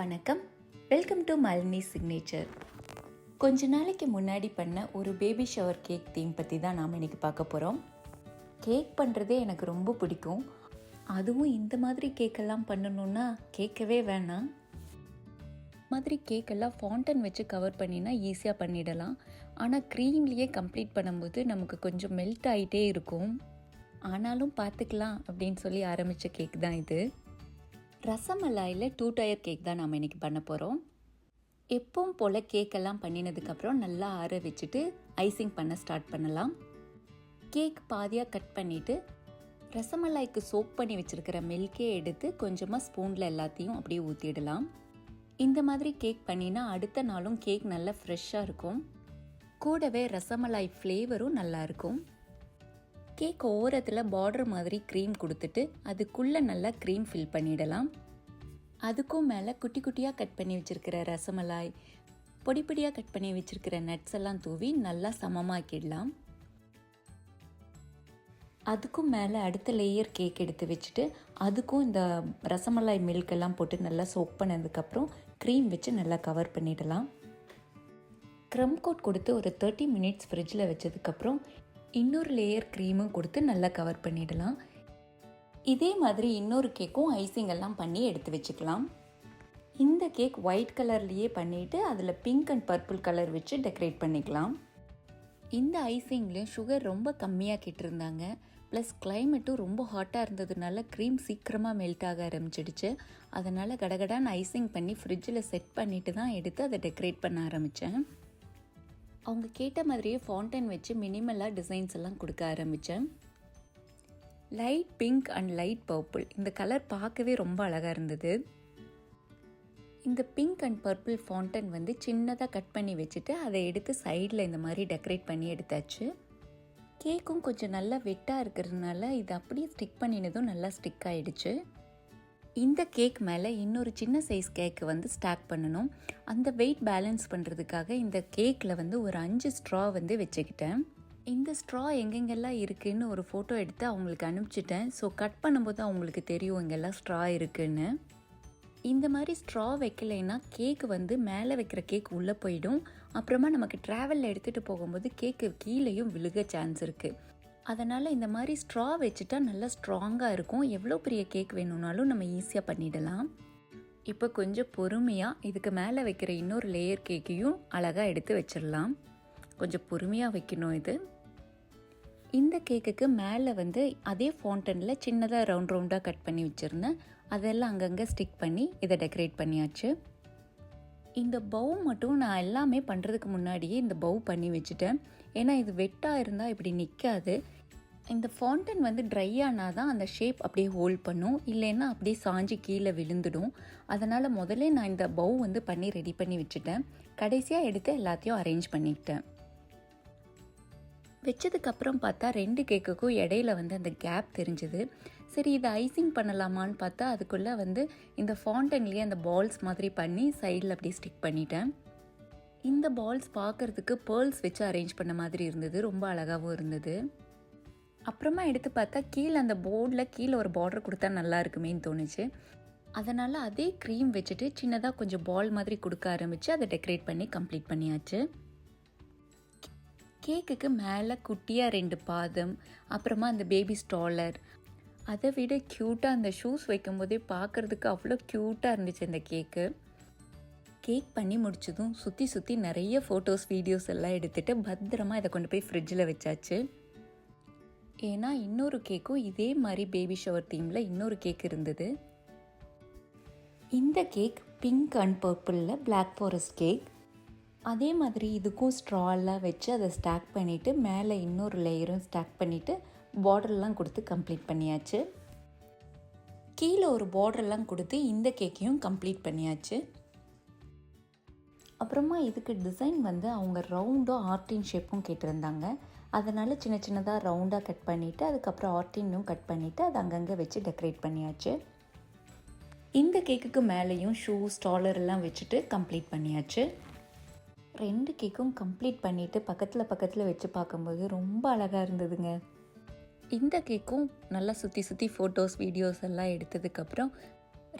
வணக்கம். Welcome to Malini signature கொஞ்ச நாளைக்கு முன்னாடி பண்ண ஒரு பேபி ஷவர் கேக் தீம் பற்றி தான் நாம் இன்றைக்கி பார்க்க போகிறோம் கேக் பண்ணுறதே எனக்கு ரொம்ப பிடிக்கும். அதுவும் இந்த மாதிரி கேக்கெல்லாம் பண்ணணுன்னா கேட்கவே வேணாம். மாதிரி கேக்கெல்லாம் ஃபாண்டன் வச்சு கவர் பண்ணினா ஈஸியாக பண்ணிடலாம். ஆனால் க்ரீம்லேயே கம்ப்ளீட் பண்ணும்போது நமக்கு கொஞ்சம் மெல்ட் ஆகிட்டே இருக்கும். ஆனாலும் பார்த்துக்கலாம் அப்படின்னு சொல்லி ஆரம்பித்த கேக் தான் இது. ரசமலாயில் டூ டயர் கேக் தான் நாம் இன்றைக்கி பண்ண போகிறோம் எப்பவும் போல் கேக்கெல்லாம் பண்ணினதுக்கப்புறம் நல்லா ஆற வச்சுட்டு ஐசிங் பண்ண ஸ்டார்ட் பண்ணலாம். கேக் பாதியாக கட் பண்ணிவிட்டு ரசமலாய்க்கு சோப் பண்ணி வச்சுருக்கிற மில்கே எடுத்து கொஞ்சமாக ஸ்பூனில் எல்லாத்தையும் அப்படியே ஊற்றிடலாம் இந்த மாதிரி கேக் பண்ணினா அடுத்த நாளும் கேக் நல்லா ஃப்ரெஷ்ஷாக இருக்கும். கூடவே ரசமலாய் ஃப்ளேவரும் நல்லாயிருக்கும் கேக் ஓரத்தில் பார்டர் மாதிரி க்ரீம் கொடுத்துட்டு அதுக்குள்ளே நல்லா க்ரீம் ஃபில் பண்ணிடலாம். அதுக்கும் மேலே குட்டி குட்டியாக கட் பண்ணி வச்சுருக்கிற ரசமலாய் பொடி பொடியாக கட் பண்ணி வச்சுருக்கிற நட்ஸ் எல்லாம் தூவி நல்லா சமமாக்கிடலாம். அதுக்கும் மேலே அடுத்த லேயர் கேக் எடுத்து வச்சுட்டு அதுக்கும் இந்த ரசமலாய் மில்க் எல்லாம் போட்டு நல்லா சோக் பண்ணதுக்கப்புறம் க்ரீம் வச்சு நல்லா கவர் பண்ணிடலாம். க்ரம் கோட் கொடுத்து ஒரு தேர்ட்டி மினிட்ஸ் ஃப்ரிட்ஜில் வச்சதுக்கப்புறம் இன்னொரு லேயர் க்ரீமும் கொடுத்து நல்லா கவர் பண்ணிடலாம். இதே மாதிரி இன்னொரு கேக்கும் ஐசிங் எல்லாம் பண்ணி எடுத்து வச்சுக்கலாம். இந்த கேக் ஒயிட் கலர்லேயே பண்ணிவிட்டு அதில் பிங்க் அண்ட் பர்பிள் கலர் வச்சு டெக்கரேட் பண்ணிக்கலாம். இந்த ஐசிங்லேயும் சுகர் ரொம்ப கம்மியாக கிட்டிருந்தாங்க. ப்ளஸ் கிளைமேட்டும் ரொம்ப ஹாட்டாக இருந்ததுனால க்ரீம் சீக்கிரமாக மெல்ட் ஆக ஆரம்பிச்சிடுச்சு. அதனால் கடகடான்னு ஐசிங் பண்ணி ஃப்ரிட்ஜில் செட் பண்ணிவிட்டு தான் எடுத்து அதை டெக்கரேட் பண்ண ஆரம்பித்தேன் அவங்க கேட்ட மாதிரியே ஃபவுண்டன் வச்சு மினிமலாக டிசைன்ஸ் எல்லாம் கொடுக்க ஆரம்பித்தேன் light pink and light purple இந்த கலர் பார்க்கவே ரொம்ப அழகாக இருந்தது. இந்த பிங்க் அண்ட் பர்பிள் ஃபவுண்டன் வந்து சின்னதாக கட் பண்ணி வச்சுட்டு அதை எடுத்து சைடில் இந்த மாதிரி டெக்கரேட் பண்ணி எடுத்தாச்சு. கேக்கும் கொஞ்சம் நல்லா வெட்டாக இருக்கிறதுனால இது அப்படியே ஸ்டிக் பண்ணினதும் நல்லா ஸ்டிக் ஆகிடுச்சு இந்த கேக் மேலே இன்னொரு சின்ன சைஸ் கேக்கு வந்து ஸ்டாக் பண்ணணும். அந்த வெயிட் பேலன்ஸ் பண்ணுறதுக்காக இந்த கேக்கில் வந்து ஒரு அஞ்சு ஸ்ட்ரா வந்து வச்சுக்கிட்டேன். இந்த ஸ்ட்ரா எங்கெங்கெல்லாம் இருக்குதுன்னு ஒரு ஃபோட்டோ எடுத்து அவங்களுக்கு அனுப்பிச்சிட்டேன். ஸோ கட் பண்ணும்போது அவங்களுக்கு தெரியும் எங்கெல்லாம் ஸ்ட்ரா இருக்குன்னு. இந்த மாதிரி ஸ்ட்ரா வைக்கலைன்னா கேக்கு வந்து மேலே வைக்கிற கேக் உள்ளே போயிடும். அப்புறமா நமக்கு ட்ராவலில் எடுத்துகிட்டு போகும்போது கேக்கு கீழேயும் விழுக சான்ஸ் இருக்குது அதனால் இந்த மாதிரி ஸ்ட்ரா வச்சுட்டா நல்லா ஸ்ட்ராங்காக இருக்கும். எவ்வளோ பெரிய கேக் வேணும்னாலும் நம்ம ஈஸியாக பண்ணிடலாம். இப்போ கொஞ்சம் பொறுமையாக இதுக்கு மேலே வைக்கிற இன்னொரு லேயர் கேக்கையும் அழகாக எடுத்து வச்சிடலாம். கொஞ்சம் பொறுமையாக வைக்கணும் இது. இந்த கேக்குக்கு மேலே வந்து அதே ஃபவுண்டனில் சின்னதாக ரவுண்ட் ரவுண்டாக கட் பண்ணி வச்சுருந்தேன். அதெல்லாம் அங்கங்கே ஸ்டிக் பண்ணி இதை டெக்கரேட் பண்ணியாச்சு. இந்த பவு மட்டும் நான் எல்லாமே பண்ணுறதுக்கு முன்னாடியே இந்த பவு பண்ணி வச்சுட்டேன். ஏன்னா இது வெட்டாக இருந்தால் இப்படி நிற்காது இந்த ஃபவுண்டன் வந்து ட்ரை ஆனால் தான் அந்த ஷேப் அப்படியே ஹோல்ட் பண்ணும். இல்லைன்னா அப்படியே சாஞ்சி கீழே விழுந்துடும். அதனால் முதல்ல நான் இந்த பவு வந்து பண்ணி ரெடி பண்ணி வச்சுட்டேன். கடைசியாக எடுத்து எல்லாத்தையும் அரேஞ்ச் பண்ணிக்கிட்டேன் வச்சதுக்கப்புறம் பார்த்தா ரெண்டு கேக்குக்கும் இடையில வந்து அந்த கேப் தெரிஞ்சுது. சரி இதை ஐசிங் பண்ணலாமான்னு பார்த்தா அதுக்குள்ளே வந்து இந்த ஃபாண்டன்லேயே அந்த பால்ஸ் மாதிரி பண்ணி சைடில் அப்படியே ஸ்டிக் பண்ணிட்டேன். இந்த பால்ஸ் பார்க்குறதுக்கு பேர்ல்ஸ் வச்சு அரேஞ்ச் பண்ண மாதிரி இருந்தது. ரொம்ப அழகாகவும் இருந்தது. அப்புறமா எடுத்து பார்த்தா கீழே அந்த போர்டில் கீழே ஒரு பார்டர் கொடுத்தா நல்லா இருக்குமேன்னு தோணுச்சு. அதனால் அதே க்ரீம் வச்சுட்டு சின்னதாக கொஞ்சம் பால் மாதிரி கொடுக்க ஆரம்பித்து அதை டெக்கரேட் பண்ணி கம்ப்ளீட் பண்ணியாச்சு. கேக்குக்கு மேலே குட்டியாக ரெண்டு பாதம் அப்புறமா அந்த பேபி ஸ்டாலர் அதை விட க்யூட்டாக அந்த ஷூஸ் வைக்கும்போதே பார்க்குறதுக்கு அவ்வளோ க்யூட்டாக இருந்துச்சு அந்த கேக்கு கேக் பண்ணி முடிச்சதும் சுற்றி சுற்றி நிறைய ஃபோட்டோஸ் வீடியோஸ் எல்லாம் எடுத்துகிட்டு பத்திரமா இதை கொண்டு போய் ஃப்ரிட்ஜில் வச்சாச்சு. ஏன்னா இன்னொரு கேக்கும் இதே மாதிரி பேபி ஷவர் தீமில் இன்னொரு கேக் இருந்தது. இந்த கேக் பிங்க் அண்ட் பர்பிளில் பிளாக் ஃபாரஸ்ட் கேக் அதே மாதிரி இதுக்கும் ஸ்ட்ராலாம் வச்சு அதை ஸ்டாக் பண்ணிவிட்டு மேலே இன்னொரு லேயரும் ஸ்டாக் பண்ணிவிட்டு பார்டர்லாம் கொடுத்து கம்ப்ளீட் பண்ணியாச்சு. கீழே ஒரு பார்டர்லாம் கொடுத்து இந்த கேக்கையும் கம்ப்ளீட் பண்ணியாச்சு. அப்புறமா இதுக்கு டிசைன் வந்து அவங்க ரவுண்டும் ஆர்டின் ஷேப்பும் கேட்டிருந்தாங்க. அதனால் சின்ன சின்னதாக ரவுண்டாக கட் பண்ணிவிட்டு அதுக்கப்புறம் ஆர்டின்னும் கட் பண்ணிவிட்டு அதை அங்கங்கே வச்சு டெக்கரேட் பண்ணியாச்சு. இந்த கேக்குக்கு மேலேயும் ஷூ ஸ்டாலர் எல்லாம் வச்சுட்டு கம்ப்ளீட் பண்ணியாச்சு. ரெண்டு கேக்கும் கம்ப்ளீட் பண்ணிவிட்டு பக்கத்தில் பக்கத்தில் வச்சு பார்க்கும்போது ரொம்ப அழகாக இருந்ததுங்க. இந்த கேக்கும் நல்லா சுற்றி சுற்றி ஃபோட்டோஸ் வீடியோஸ் எல்லாம் எடுத்ததுக்கப்புறம்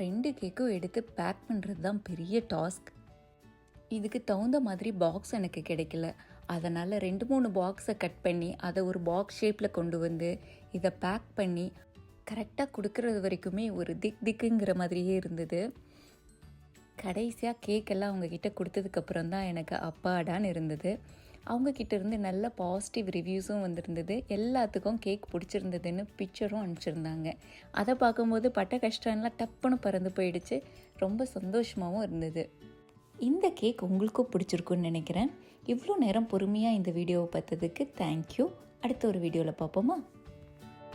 ரெண்டு கேக்கும் எடுத்து பேக் பண்ணுறது தான் பெரிய டாஸ்க் இதுக்கு தகுந்த மாதிரி பாக்ஸ் எனக்கு கிடைக்கல. அதனால் ரெண்டு மூணு பாக்ஸை கட் பண்ணி அதை ஒரு பாக்ஸ் ஷேப்பில் கொண்டு வந்து இதை பேக் பண்ணி கரெக்டாக கொடுக்கறது வரைக்குமே ஒரு திக் திக்குங்கிற மாதிரியே இருந்தது. கடைசியாக கேக்கெல்லாம் அவங்கக்கிட்ட கொடுத்ததுக்கப்புறம் தான் எனக்கு அப்பாடான்னு இருந்தது. அவங்கக்கிட்ட இருந்து நல்ல பாசிட்டிவ் ரிவ்யூஸும் வந்திருந்தது. எல்லாத்துக்கும் கேக் பிடிச்சிருந்ததுன்னு பிக்சரும் அனுப்பிச்சிருந்தாங்க. அதை பார்க்கும்போது பட்ட கஷ்டம்லாம் டப்புன்னு பறந்து போயிடுச்சு. ரொம்ப சந்தோஷமாகவும் இருந்தது. இந்த கேக் உங்களுக்கும் பிடிச்சிருக்குன்னு நினைக்கிறேன். இவ்வளோ நேரம் பொறுமையாக இந்த வீடியோவை பார்த்ததுக்கு தேங்க்யூ அடுத்த ஒரு வீடியோவில் பார்ப்போமா?